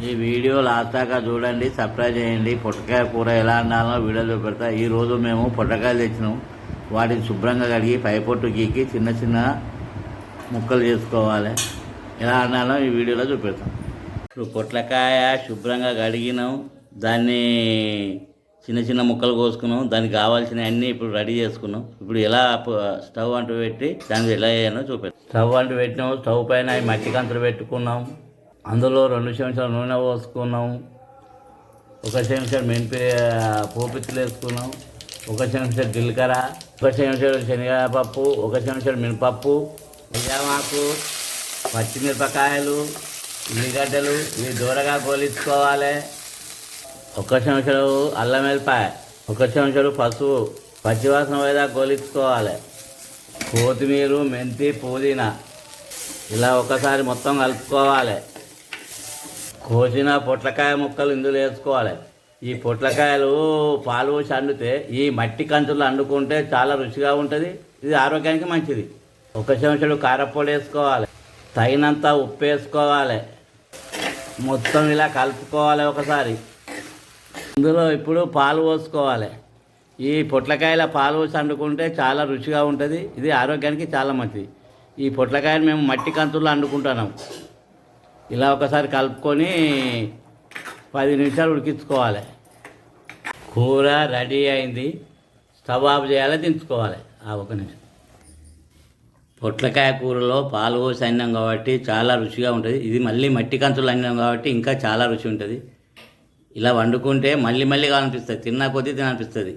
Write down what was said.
ఈ video last దాకా చూడండి సబ్స్క్రైబ్ చేయండి. పొట్టకాయ కూర ఎలా వండాలో వీడియో చూపెడతా. ఈరోజు మేము పొట్టకాయలు తెచ్చినాం. వాటిని శుభ్రంగా కడిగి పై పొట్టు గీకి చిన్న చిన్న ముక్కలు చేసుకోవాలి. ఎలా వండాలో ఈ వీడియోలో చూపెడతాం. ఇప్పుడు పొట్లకాయ శుభ్రంగా కడిగినాం. దాన్ని చిన్న చిన్న ముక్కలు కోసుకున్నాం. దానికి కావాల్సిన అన్నీ ఇప్పుడు రెడీ చేసుకున్నాం. ఇప్పుడు ఎలా స్టవ్ అంటూ పెట్టి దానికి ఎలా చేయాలో చూపెడతాం. స్టవ్ అంటూ పెట్టినాం. స్టవ్ పైన మట్టి కంతులు పెట్టుకున్నాం. అందులో రెండు చెంచాల నూనె పోసుకున్నాం. ఒక చెంచాడు మెంతి పోపిత్తులు వేసుకున్నాం. ఒక చెంచాడు జీలకర్ర ఒక చెంచాడు శనగపప్పు ఒక చెంచాడు మినపప్పు నిజామాకు పచ్చిమిరపకాయలు ఉల్లిగడ్డలు ఇవి దూరగా గోలించుకోవాలి. ఒక చెంచాడు అల్లం వెల్లిపాయ ఒక చెంచాడు పసుపు పచ్చివాసన వేదా గోలించుకోవాలి. కొత్తిమీర మెంతి పుదీనా ఇలా ఒకసారి మొత్తం కలుపుకోవాలి. కోసిన పొట్లకాయ ముక్కలు ఇందులో వేసుకోవాలి. ఈ పొట్లకాయలు పాలు పోసి అండితే ఈ మట్టి కంచులు అండుకుంటే చాలా రుచిగా ఉంటుంది. ఇది ఆరోగ్యానికి మంచిది. ఒక చెంచుడు కారపొడి వేసుకోవాలి. తగినంత ఉప్పు వేసుకోవాలి. మొత్తం ఇలా కలుపుకోవాలి ఒకసారి. ఇందులో ఇప్పుడు పాలు పోసుకోవాలి. ఈ పొట్లకాయల పాలు పోసి అండుకుంటే చాలా రుచిగా ఉంటుంది. ఇది ఆరోగ్యానికి చాలా మంచిది. ఈ పొట్లకాయలు మేము మట్టి కంచుల్లో అండుకుంటున్నాం. ఇలా ఒకసారి కలుపుకొని పది నిమిషాలు ఉడికించుకోవాలి. కూర రెడీ అయింది. స్టవ్ ఆఫ్ చేయాలి దించుకోవాలి. ఆ ఒక నిమిషం. పొట్లకాయ కూరలో పాలు పోసి అన్నం కాబట్టి చాలా రుచిగా ఉంటుంది. ఇది మళ్ళీ మట్టి కంచులు అన్నం కాబట్టి ఇంకా చాలా రుచి ఉంటుంది. ఇలా వండుకుంటే మళ్ళీ మళ్ళీ కావాలనిపిస్తుంది తిన్నా కొద్దీ తినాలనిపిస్తుంది